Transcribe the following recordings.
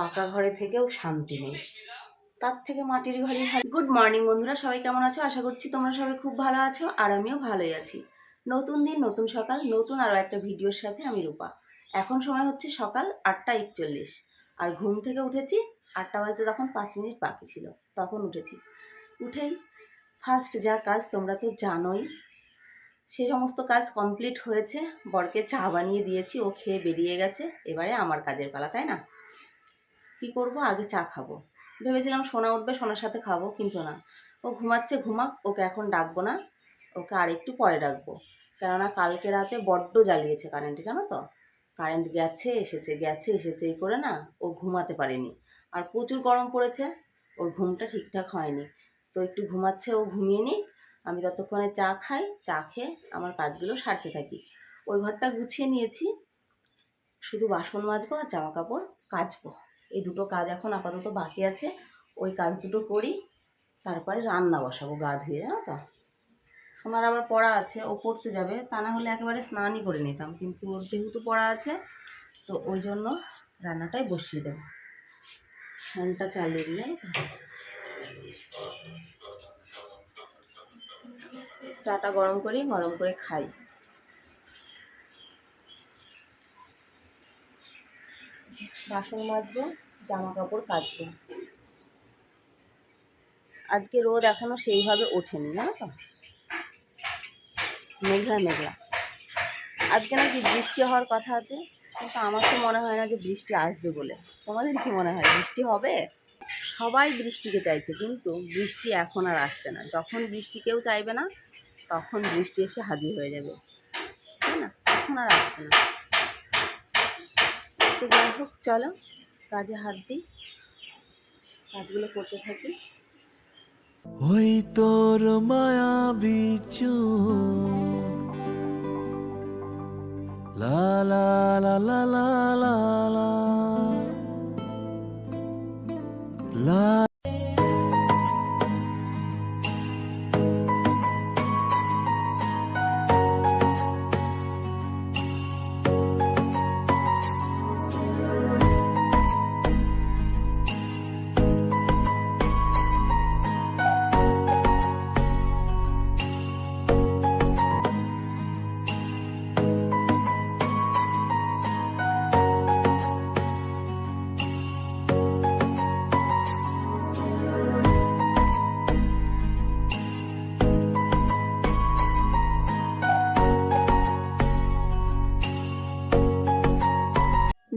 পাকা ঘরে থেকেও শান্তি নেই। তার থেকে মাটির ঘরে গুড মর্নিং বন্ধুরা, সবাই কেমন আছো? আশা করছি তোমরা সবাই খুব ভালো আছো আর আমিও ভালোই আছি। নতুন দিন, নতুন সকাল, নতুন আরও একটা ভিডিওর সাথে আমি রূপা। এখন সময় হচ্ছে সকাল আটটা একচল্লিশ। আর ঘুম থেকে উঠেছি, আটটা বাজতে তখন পাঁচ মিনিট বাকি ছিল। তখন উঠেছি। উঠেই ফার্স্ট যা কাজ তোমরা তো জানোই, সে সমস্ত কাজ কমপ্লিট হয়েছে। বরকে চা বানিয়ে দিয়েছি, ও খেয়ে বেরিয়ে গেছে। এবারে আমার কাজের পালা, তাই না? কি করব? আগে চা খাব। ভেবেছিলাম সোনা উঠবে, সোনার সাথে খাব, কিন্তু না। ও ঘুমাচ্ছে, ঘুমাক, ওকে এখন ডাকবো না। ওকে আর একটু পরে ডাকবো। কেননা কালকে রাতে বড্ড জ্বালিয়েছে কারেন্টে জানো তো? কারেন্ট গেছে, এসেছে গেছে, এসেছে, এই করে না ও ঘুমাতে পারেনি। আর প্রচুর গরম পড়েছে, ওর ঘুমটা ঠিকঠাক হয়নি। তো একটু ঘুমাচ্ছে, ও ঘুমিয়ে নিক। আমি ততক্ষণে চা খাই, চা খেয়ে আমার কাজগুলো সারতে থাকি। ওই ঘরটা গুছিয়ে নিয়েছি। শুধু বাসন মাজবো আর জামা কাপড় কাচবো। এই দুটো কাজ এখন আপাতত বাকি আছে। ওই কাজ দুটো করি, তারপরে রান্না বসাবো গা ধুয়ে, জানো তো? সোনার আবার পড়া আছে, ও পড়তে যাবে। তা না হলে একেবারে স্নানই করে নিতাম, কিন্তু ওর যেহেতু পড়া আছে, তো ওই জন্য রান্নাটাই বসিয়ে দেবো। ফ্যানটা চালিয়ে দিলে চাটা গরম করি, গরম করে খাই। বাসন মাজবো জামা কাপড় কাচবো। আজকে রোদ এখনও সেইভাবে ওঠেনি না তো? মেঘলা মেঘলা। আজকে নাকি বৃষ্টি হওয়ার কথা আছে, কিন্তু আমার তো মনে হয় না যে বৃষ্টি আসবে বলে। তোমাদের কি মনে হয়, বৃষ্টি হবে? সবাই বৃষ্টিকে চাইছে, কিন্তু বৃষ্টি এখন আর আসছে না। যখন বৃষ্টি কেউ চাইবে না, তখন বৃষ্টি এসে হাজির হয়ে যাবে। তাই না? এখন আর আসছে না। তো যাই হোক, চলো, কাজে হাত দিই। কাজগুলো করতে থাকি। ওই তোর মায়া বিচু। লা লা লা লা লা লা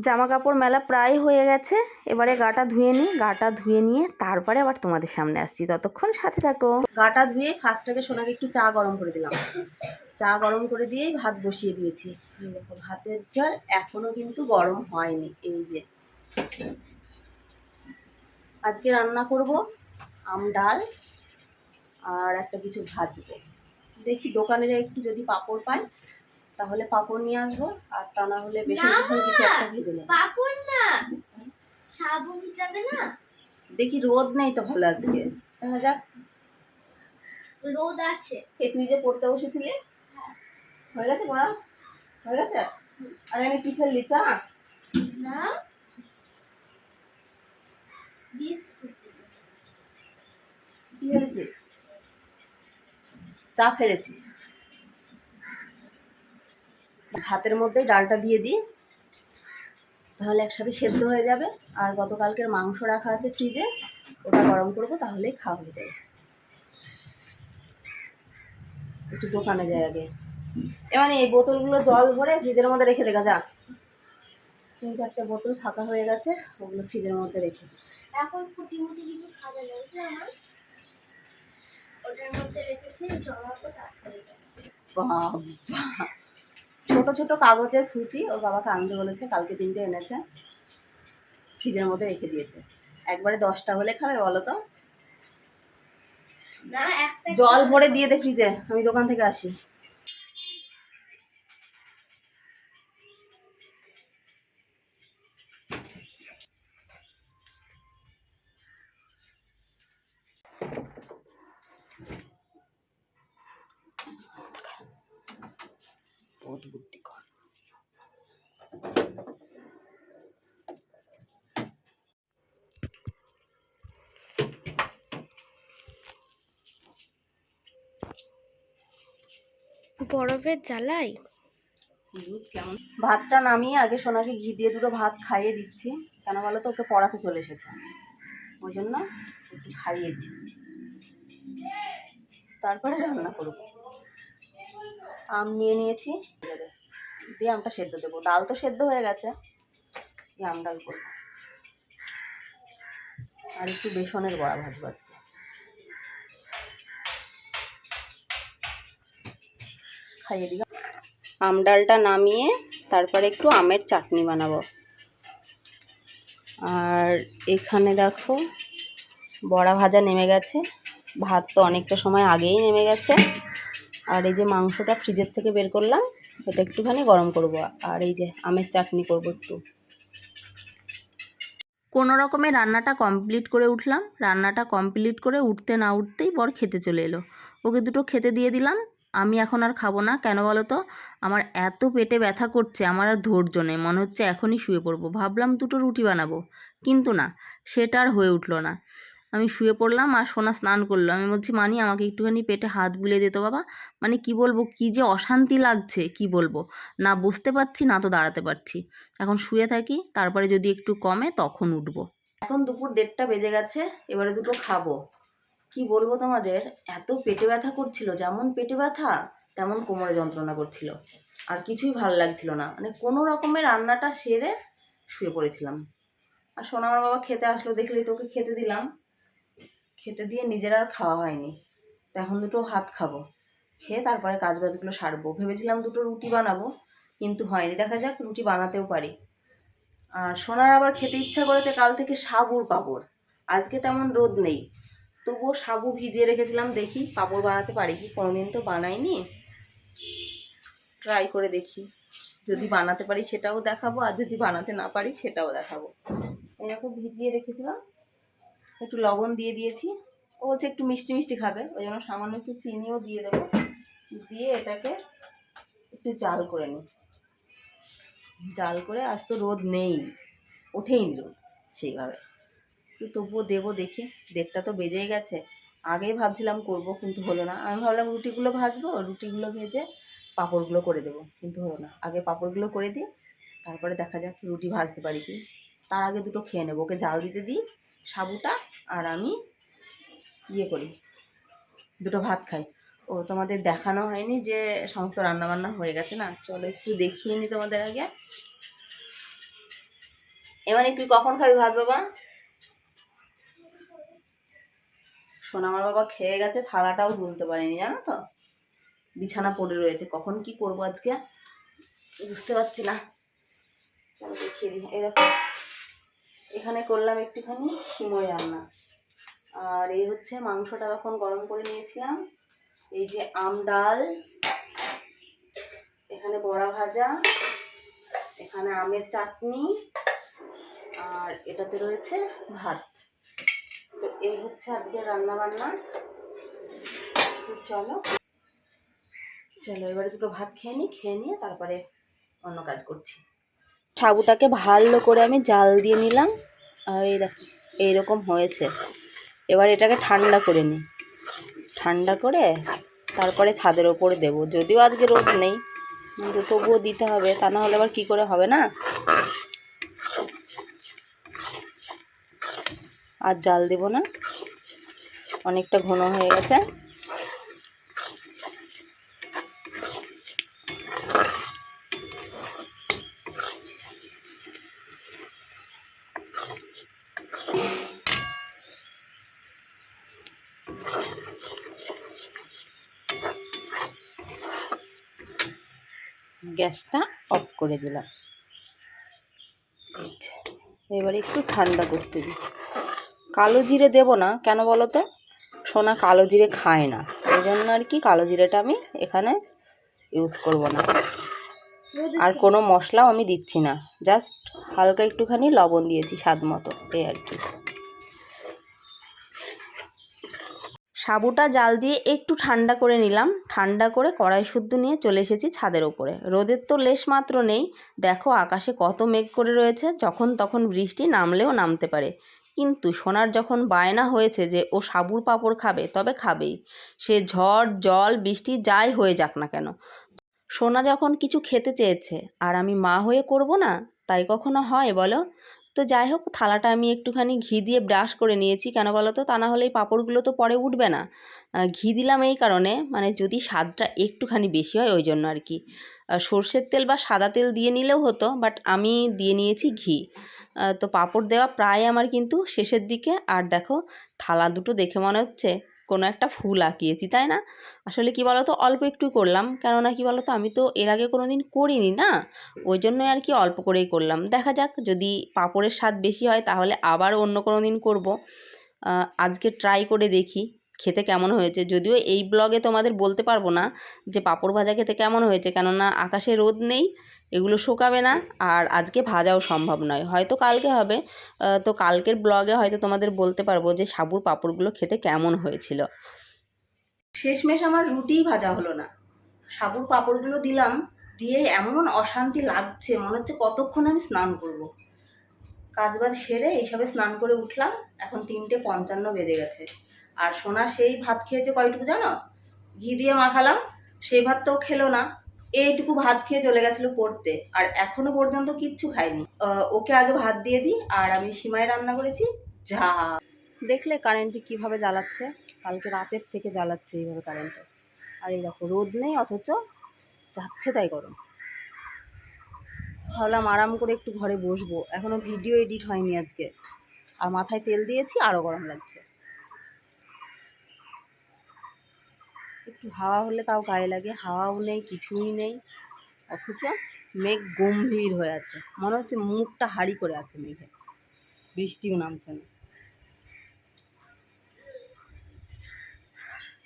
জামা কাপড় মেলা প্রায় হয়ে গেছে। এবারে গাটা ধুয়ে নিই, গাটা ধুয়ে নিয়ে তারপরে আবার তোমাদের সামনে আসছি। ততক্ষণ সাথে থাকো। গাটা ধুয়ে ফার্স্টটাকে সোনাকে একটু চা গরম করে দিলাম। চা গরম করে দিয়েই ভাত বসিয়ে দিয়েছি। ভাতের জল এখনও কিন্তু গরম হয়নি। এই যে। আজকে রান্না করব আম ডাল আর একটা কিছু ভাজবো। দেখি দোকানে যাই একটু যদি পাপড় পাই। তাহলে পাঁপড় নিয়ে আসব আর তা না হলে বেশি কিছু একটা ভেজে নেব। পাপড় না। সাবু যাবে না? দেখি রোদ নেই তো ভালো আজকে। দেখা যাক। রোদ আছে। এ তুই যে পড়তে বসেছিলি? হয়ে। গেছে পড়া? হয়ে গেছে? আর আমি কি ফেললি চা? না। কি ফেলেছিস? চা ফেলেছিস? ভাতের মধ্যে ডালটা দিয়ে দিই। তাহলে একসাথে সেদ্ধ হয়ে যাবে। আর গতকালকের মাংস রাখা আছে ফ্রিজে ওটা গরম করব তাহলেই খাওয়া হয়ে যাবে। একটু দোকানে যাই আগে। এবার এই বোতলগুলো জল ভরে ফ্রিজের মধ্যে রেখে দেখা যাক তিন চারটে বোতল ফাঁকা হয়ে গেছে ওগুলো ফ্রিজের মধ্যে রেখে এখন ফুটি মুটি কিছু আমার। ওটার মধ্যে রেখেছি বাবা। ছোট ছোট কাগজের ফুটি ওর বাবাকে আনতে বলেছে কালকে তিনটে এনেছে। ফ্রিজের মধ্যে রেখে দিয়েছে। একবারে দশটা হলে খাবে বলো তো? না জল ভরে দিয়ে দে ফ্রিজে আমি দোকান থেকে আসি। জগৎ বুদ্ধিকর বরফের জ্বালাই কেমন? ভাতটা নামিয়ে আগে সোনাকে ঘি দিয়ে দুটো ভাত খাইয়ে দিচ্ছি। কেন বলো তো? ওকে পড়াতে চলে এসেছে। ওই জন্য একটু খাইয়ে দিই। তারপরে রান্না করব। আম নিয়ে নিয়েছি। দিয়ে আমটা সেদ্ধ দেবো। ডাল তো সেদ্ধ হয়ে গেছে। দিয়ে আম ডাল করব। আর একটু বেসনের বড়া ভাজবো আজকে। খাইয়ে দিই। আম ডালটা নামিয়ে তারপরে একটু আমের চাটনি বানাবো। আর এখানে দেখো, বড়া ভাজা নেমে গেছে। ভাত তো অনেকটা সময় আগেই নেমে গেছে। আর এই যে মাংসটা ফ্রিজের থেকে বের করলাম, এটা একটুখানি গরম করব। আর এই যে আমের চাটনি করব একটু। কোনো রকমে রান্নাটা কমপ্লিট করে উঠলাম। রান্নাটা কমপ্লিট করে উঠতে না উঠতেই বর খেতে চলে এলো। ওকে দুটো খেতে দিয়ে দিলাম। আমি এখন আর খাব না। কেন বলো তো? আমার এত পেটে ব্যথা করছে, আমার আর ধৈর্য নেই। মনে হচ্ছে এখনই শুয়ে পড়ব। ভাবলাম দুটো রুটি বানাবো। কিন্তু না, সেটা আর হয়ে উঠল না। আমি শুয়ে পড়লাম আর সোনা স্নান করল। আমি বলছি, মানি, আমাকে একটুখানি পেটে হাত বুলিয়ে দিত বাবা। মানে কি বলব, কি যে অশান্তি লাগছে, কি বলব? না বুঝতে পারছি, না তো দাঁড়াতে পারছি। এখন শুয়ে থাকি, তারপরে যদি একটু কমে, তখন উঠবো। এখন দুপুর দেড়টা বেজে গেছে, এবারে দুটো খাব। কি বলব তোমাদের, এত পেটে ব্যথা করছিল, যেমন পেটে ব্যথা, তেমন কোমরে যন্ত্রণা করছিল। আর কিছুই ভালো লাগছিল না। মানে কোনো রকমের রান্নাটা সেরে শুয়ে পড়েছিলাম। আর সোনা আমার বাবা খেতে আসলো, দেখলেই তোকে খেতে দিলাম। খেতে দিয়ে নিজের আর খাওয়া হয়নি। তো এখন দুটো ভাত খাব। খেয়ে তারপরে কাজ বাজগুলো সারবো। ভেবেছিলাম দুটো রুটি বানাবো, কিন্তু হয়নি। দেখা যাক, রুটি বানাতেও পারি। আর সোনার আবার খেতে ইচ্ছা করেছে, কাল থেকে সাবুর পাপড়। আজকে তেমন রোদ নেই। তবুও সাবু ভিজিয়ে রেখেছিলাম, দেখি পাপড় বানাতে পারি কি? কোনোদিন তো বানাইনি। ট্রাই করে দেখি। যদি বানাতে পারি সেটাও দেখাবো, আর যদি বানাতে না পারি সেটাও দেখাবো। এরকম ভিজিয়ে রেখেছিলাম। একটু লবণ দিয়ে দিয়েছি। ও হচ্ছে একটু মিষ্টি মিষ্টি খাবে, ওই জন্য সামান্য একটু চিনিও দিয়ে দেবো। দিয়ে এটাকে একটু জাল করে নিই। জাল করে আজ তো রোদ নেই, ওঠেই রোদ সেইভাবে। তো তবুও দেবো দেখি, দেড়টা তো বেজেই গেছে। আগেই ভাবছিলাম করব, কিন্তু হলো না। আমি ভাবলাম রুটিগুলো ভাজবো, রুটিগুলো ভেজে পাঁপড়গুলো করে দেবো, কিন্তু হলো না। আগে পাঁপড়গুলো করে দিই, তারপরে দেখা যাক রুটি ভাজতে পারি কি। তার আগে দুটো খেয়ে নেব, ওকে জাল দিতে দিই। সাবুটা আর আমি ইয়ে করি। দুটো ভাত খাই। ও, তোমাদের দেখানো হয়নি যে সমস্ত রান্নাবান্না হয়ে গেছে না? চলো একটু দেখিয়ে নি তোমাদের আগে। এবারে তুই কখন খাবি ভাত বাবা? শোনা, আমার বাবা খেয়ে গেছে, থালাটাও তুলতে পারেনি, জানো তো? বিছানা পড়ে রয়েছে। কখন কি করব আজকে? বুঝতে পারছি না। চলো দেখিয়ে দিই। এরকম এখানে করলাম একটুখানি সিমই রান্না। আর এই হচ্ছে মাংসটা তখন গরম করে নিয়েছিলাম। এই যে আম ডাল, এখানে বড়া ভাজা, এখানে আমের চাটনি, আর এটাতে রয়েছে ভাত। তো এই হচ্ছে আজকে রান্না বান্না তো চলো চলো এবারে দুটো ভাত খেয়ে নিই খেয়ে নিয়ে তারপরে অন্য কাজ করছি। সাবুটাকে ভালো করে আমি জাল দিয়ে নিলাম, আর এই দেখো, এইরকম হয়েছে। এবার এটাকে ঠান্ডা করে নিই। ঠান্ডা করে তারপরে ছাদের ওপরে দেবো। যদিও আজকে রোদ নেই, কিন্তু তবুও দিতে হবে, তা না হলে আবার কী করে হবে না? আর জাল দেব না, অনেকটা ঘন হয়ে গেছে। গ্যাসটা অফ করে দিলাম। এবারে একটু ঠান্ডা করতে দিই। কালো জিরে দেবো না, কেন বলো তো? সোনা কালো জিরে খায় না। ওই জন্য আর কি কালো জিরেটা আমি এখানে ইউজ করব না। আর কোনো মশলাও আমি দিচ্ছি না। জাস্ট হালকা একটুখানি লবণ দিয়েছি স্বাদ মতো, এই আর কি। সাবুটা জাল দিয়ে একটু ঠান্ডা করে নিলাম। ঠান্ডা করে কড়াই শুদ্ধ নিয়ে চলে এসেছি ছাদের ওপরে। রোদের তো লেশ মাত্র নেই। দেখো আকাশে কত মেঘ করে রয়েছে, যখন তখন বৃষ্টি নামলেও নামতে পারে। কিন্তু সোনার যখন বায়না হয়েছে যে ও সাবুর পাঁপড় খাবে, তবে খাবেই। সে ঝড়, জল, বৃষ্টি যাই হয়ে যাক না কেন। সোনা যখন কিছু খেতে চেয়েছে, আর আমি মা হয়ে করব না, তাই কখনো হয় বলো? তো যাই হোক, থালাটা আমি একটুখানি ঘি দিয়ে ব্রাশ করে নিয়েছি। কেন বলো তো তা না হলে এই পাঁপড়গুলো তো পরে উঠবে না। ঘি দিলাম এই কারণে মানে যদি স্বাদটা একটুখানি বেশি হয় ওই জন্য আর কি সর্ষের তেল বা সাদা তেল দিয়ে নিলেও হতো বাট আমি দিয়ে নিয়েছি ঘি। তো পাঁপড় দেওয়া প্রায় আমার কিন্তু শেষের দিকে। আর দেখো, থালা দুটো দেখে মনে হচ্ছে। কোনো একটা ফুল আঁকিয়েছি, তাই না? আসলে কি বলো তো অল্প একটু করলাম। কেননা কি বলো তো আমি তো এর আগে কোনো দিন করিনি না? ওই জন্যই আর কি অল্প করেই করলাম। দেখা যাক, যদি পাঁপড়ের স্বাদ বেশি হয় তাহলে আবার অন্য কোনো দিন করব আজকে ট্রাই করে দেখি, খেতে কেমন হয়েছে। যদিও এই ব্লগে তোমাদের বলতে পারব না যে পাঁপড় ভাজা খেতে কেমন হয়েছে, কেননা আকাশে রোদ নেই। এগুলো শুকাবে না আর আজকে ভাজাও সম্ভব নয়। হয়তো কালকে হবে। তো কালকের ব্লগে হয়তো তোমাদের বলতে পারব যে সাবুর পাঁপড়গুলো খেতে কেমন হয়েছিল। শেষমেশ আমার রুটিই ভাজা হলো না। সাবুর পাঁপড়গুলো দিলাম, দিয়ে এমন অশান্তি লাগছে, মনে হচ্ছে কতক্ষণ আমি স্নান করব। কাজ বাজ সেরে এইসবে স্নান করে উঠলাম, এখন তিনটে পঞ্চান্ন বেজে গেছে। আর সোনা সেই ভাত খেয়েছে কয়টুকু জানো? ঘি দিয়ে মাখালাম, সেই ভাত তো খেলো না। এইটুকু ভাত খেয়ে চলে গেছিল পড়তে, আর এখনও পর্যন্ত কিচ্ছু খাইনি। ওকে আগে ভাত দিয়ে দিই, আর আমি সিমাই রান্না করেছি যা দেখলে কারেন্টটি কীভাবে জ্বালাচ্ছে? কালকে রাতের থেকে জ্বালাচ্ছে এইভাবে কারেন্টে আর এই দেখো, রোদ নেই, অথচ যাচ্ছে তাই গরম। ভাবলাম আরাম করে একটু ঘরে বসবো এখনও ভিডিও এডিট হয়নি আজকে। আর মাথায় তেল দিয়েছি আরও গরম লাগছে। একটু হাওয়া হলে তাও গায়ে লাগে। হাওয়াও নেই, কিছুই নেই। অথচ মেঘ গম্ভীর হয়ে আছে। মনে হচ্ছে মুখটা হাড়ি করে আছে মেঘে বৃষ্টিও নামছে না।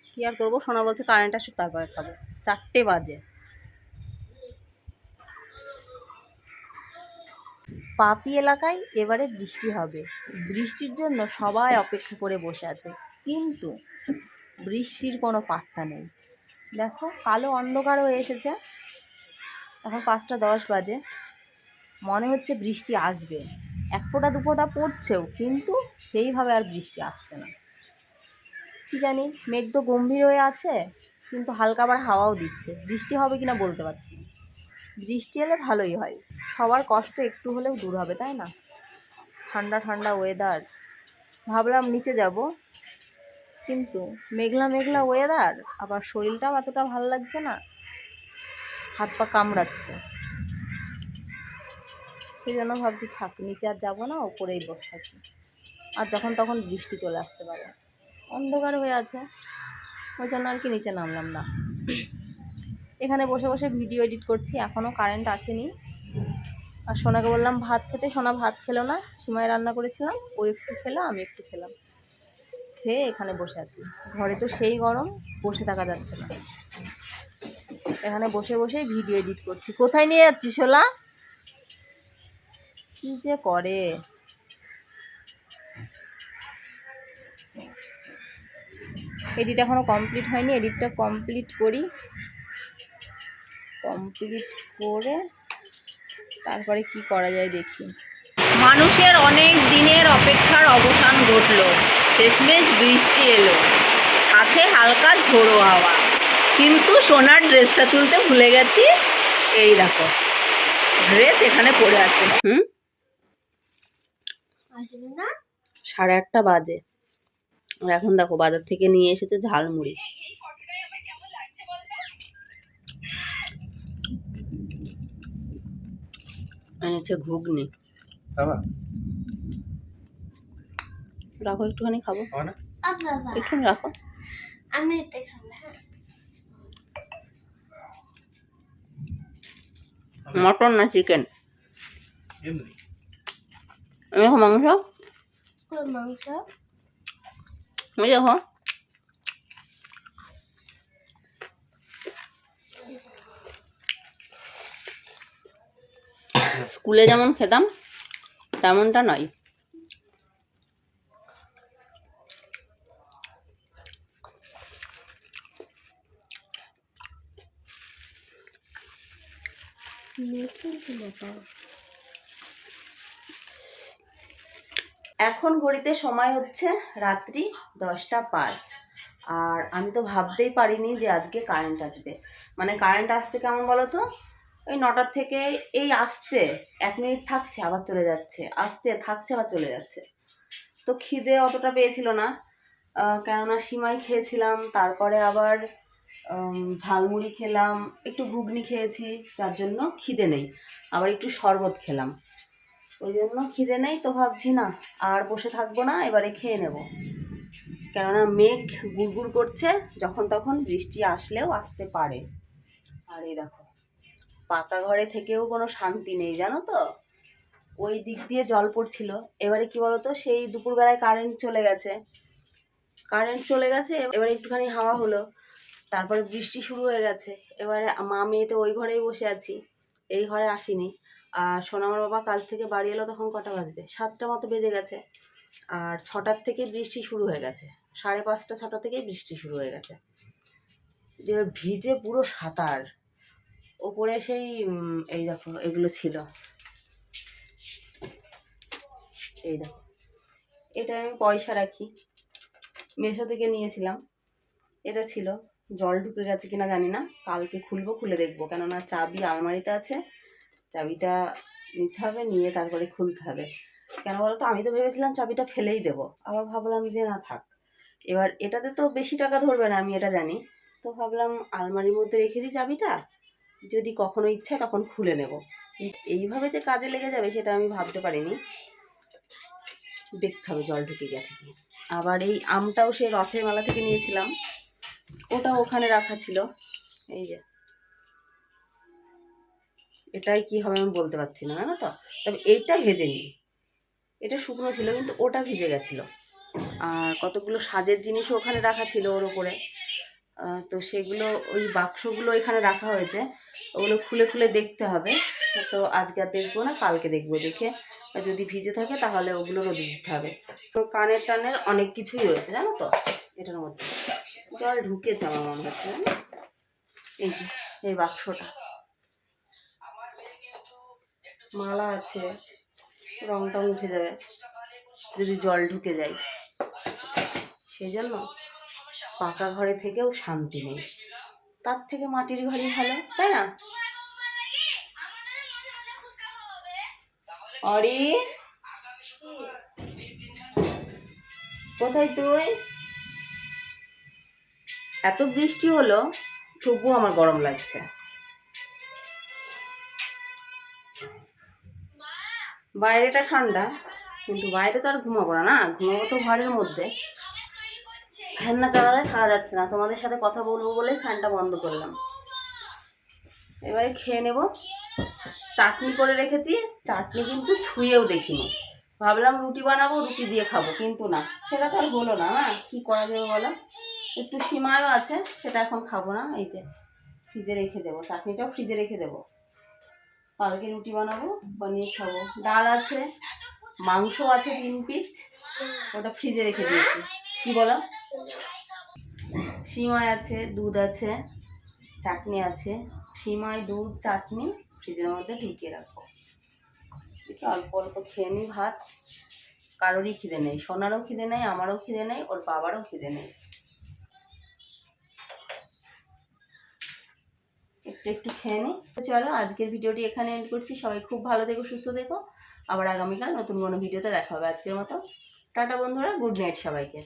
কি আর করব? সোনা বলছে কারেন্ট আসুক, তারপরে খাব। চারটে বাজে। পাপি এলাকায় এবারে বৃষ্টি হবে। বৃষ্টির জন্য সবাই অপেক্ষা করে বসে আছে। কিন্তু বৃষ্টির কোনো পাত্তা নেই। দেখো, কালো অন্ধকার হয়ে এসেছে। এখন পাঁচটা দশ বাজে। মনে হচ্ছে বৃষ্টি আসবে। এক ফোঁটা, দু ফোঁটা পড়ছেও, কিন্তু সেইভাবে আর বৃষ্টি আসছে না। কি জানি, মেঘ তো গম্ভীর হয়ে আছে, কিন্তু হালকা আবার হাওয়াও দিচ্ছে। বৃষ্টি হবে কি না বলতে পারছি বৃষ্টি এলে ভালোই হয়। সবার কষ্ট একটু হলেও দূর হবে, তাই না? ঠান্ডা ঠান্ডা ওয়েদার ভাবলাম নিচে যাব। কিন্তু মেঘলা মেঘলা ওয়েদার আবার শরীরটাও এতটা ভালো লাগছে না, হাত পা কামড়াচ্ছে। সেই জন্য ভাবছি থাক, নিচে আর যাব না, ওপরেই বসে থাকি। আর যখন তখন বৃষ্টি চলে আসতে পারে। অন্ধকার হয়ে আছে, ওই জন্য আর কি নিচে নামলাম না। এখানে বসে বসে ভিডিও এডিট করছি এখনও কারেন্ট আসেনি। আর সোনাকে বললাম, ভাত খেতে? সোনা ভাত খেলো না, সিমাই রান্না করেছিলাম, ও একটু খেলো, আমি একটু খেলাম। খেয়ে এখানে বসে আছি। ঘরে তো সেই গরম, বসে থাকা যাচ্ছে না। এখানে বসে বসেই ভিডিও এডিট করছি। কোথায় নিয়ে যাচ্ছি শোলা? কি যে করে? এডিট এখনও কমপ্লিট হয়নি। এডিটটা কমপ্লিট করি। কমপ্লিট করে তারপরে কি করা যায় দেখি। মানুষের অনেক দিনের অপেক্ষার অবসান ঘটল। শেষমেশ বৃষ্টি এলো। সাথে হালকা ঝোড়ো হাওয়া। কিন্তু সোনার ড্রেসটা তুলতে ভুলে গেছি। এই দেখো ড্রেস এখানে পড়ে আছে। হুম? আসবে না? সাড়ে আটটা বাজে। আর এখন দেখো বাজার থেকে নিয়ে এসেছে ঝালমুড়ি। এনেছে ঘুগনি। খাবা রাখো একটুখানি খাব। একটুখানি রাখো। আমি এতে খাব হ্যাঁ। মটন না চিকেন আমি দেখো মাংস? মাংস? আমি দেখো। স্কুলে যেমন খেতাম তেমনটা নয়। এখন ঘড়িতে সময় হচ্ছে রাত্রি দশটা পাঁচ। আর আমি তো ভাবতেই পারিনি যে আজকে কারেন্ট আসবে। মানে কারেন্ট আসছে কেমন বলো তো ওই নটার থেকে এই আসছে, এক মিনিট থাকছে, আবার চলে যাচ্ছে। আসছে, থাকছে, আবার চলে যাচ্ছে। তো খিদে অতটা পেয়েছিল না। কেননা সিমাই খেয়েছিলাম, তারপরে আবার ঝালমুড়ি খেলাম, একটু ঘুগনি খেয়েছি, যার জন্য খিদে নেই। আবার একটু শরবত খেলাম। ওই জন্য খিদে নেই তো ভাবছি, না, আর বসে থাকব না, এবারে খেয়ে নেব। কেননা মেঘ গুড়গুড় করছে, যখন তখন বৃষ্টি আসলেও আসতে পারে। আর এই দেখো পাকা ঘরে থেকেও কোনো শান্তি নেই, জানো তো? ওই দিক দিয়ে জল পড়ছিল। এবারে কি বলতো, সেই দুপুরবেলায় কারেন্ট চলে গেছে। কারেন্ট চলে গেছে, এবারে একটুখানি হাওয়া হলো। তারপরে বৃষ্টি শুরু হয়ে গেছে। এবারে মা মেয়ে তো ওই ঘরেই বসে আছি। এই ঘরে আসিনি। আর সোনামার বাবা কাজ থেকে বাড়ি এলো তখন কটা বাজবে? সাতটা মতো বেজে গেছে। আর ছটার থেকে বৃষ্টি শুরু হয়ে গেছে। সাড়ে পাঁচটা, ছটা থেকেই বৃষ্টি শুরু হয়ে গেছে। এবার ভিজে পুরো সাঁতার। ওপরে সেই এই দেখো, এগুলো ছিল। এই দেখো। এটা আমি পয়সা রাখি। মেশো থেকে নিয়েছিলাম। এটা ছিল। জল ঢুকে গেছে কিনা জানি না। কালকে খুলবো, খুলে দেখব। কেননা চাবি আলমারিতে আছে। চাবিটা নিতে হবে, নিয়ে তারপরে খুলতে হবে। কেন বলো তো আমি তো ভেবেছিলাম চাবিটা ফেলেই দেবো। আবার ভাবলাম যে না থাক। এবার এটাতে তো বেশি টাকা ধরবে না, আমি এটা জানি। তো ভাবলাম আলমারির মধ্যে রেখে দিই চাবিটা। যদি কখনো ইচ্ছা তখন খুলে নেব। এইভাবে যে কাজে লেগে যাবে সেটা আমি ভাবতে পারিনি। দেখতে হবে জল ঢুকে গেছে কি আবার এই আমটাও সে রথের মেলা থেকে নিয়েছিলাম। ওটা ওখানে রাখা ছিল। এই যে। এটাই কি হবে আমি বলতে পারছি না, জানো তো? তবে এইটা ভেজে নি এটা শুকনো ছিল, কিন্তু ওটা ভিজে গেছিল। আর কতগুলো সাজের জিনিসও ওখানে রাখা ছিল ওর ওপরে তো সেগুলো ওই বাক্সগুলো এখানে রাখা হয়েছে। ওগুলো খুলে খুলে দেখতে হবে। তো আজকে আর দেখব না, কালকে দেখব দেখে। যদি ভিজে থাকে তাহলে ওগুলো রোদে দিতে হবে। তো কানের টানের অনেক কিছুই রয়েছে, জানো তো? এটার মধ্যে। জল ঢুকেছে আমার মনে হচ্ছে এই যে, এই বাক্সটা। মালা আছে রং টং উঠে যাবে, যদি জল ঢুকে যায়। সেই জন্য পাকা ঘরে থেকেও শান্তি নেই। তার থেকে মাটির ঘরই ভালো, তাই না? অরি, কোথায় তুই? এত বৃষ্টি হলো, তবুও আমার গরম লাগছে। বাইরেটা ঠান্ডা, কিন্তু বাইরে তো আর ঘুমাবো না না? ঘুমাবো তো ঘরের মধ্যে। ফ্যান না চালালে থাকা যাচ্ছে না। তোমাদের সাথে কথা বলব বলেই ফ্যানটা বন্ধ করলাম। এবারে খেয়ে নেব। চাটনি করে রেখেছি, চাটনি কিন্তু ছুঁয়েও দেখিনি। ভাবলাম রুটি বানাবো, রুটি দিয়ে খাব, কিন্তু না। সেটা তো আর হলো না না? কি করা যাবে বলো? একটু সীমায়ও আছে, সেটা এখন খাব না। এই যে ফ্রিজে রেখে দেবো, চাটনিটাও ফ্রিজে রেখে দেবো। কালকে রুটি বানাবো, বানিয়ে খাব। ডাল আছে, মাংস আছে তিন পিস ওটা ফ্রিজে রেখে দিয়েছি। কি বলো? সিমাই আছে, দুধ আছে, চাটনি আছে। সিমাই, দুধ, চাটনি ফ্রিজের মধ্যে ঢুকিয়ে রাখব। দেখি অল্প অল্প খেয়ে নিই ভাত। কারোরই খিদে নেই, সোনারও খিদে নেই, আমারও খিদে নেই, ওর বাবারও খিদে নেই। একটু একটু খেয়ে তো চলো, আজকের ভিডিওটি এখানে এন্ড করছি। সবাই খুব ভালো দেখো সুস্থ দেখো আবার আগামীকাল নতুন কোনো ভিডিওতে দেখা হবে। আজকের মতো টাটা বন্ধুরা, গুড নাইট সবাইকে।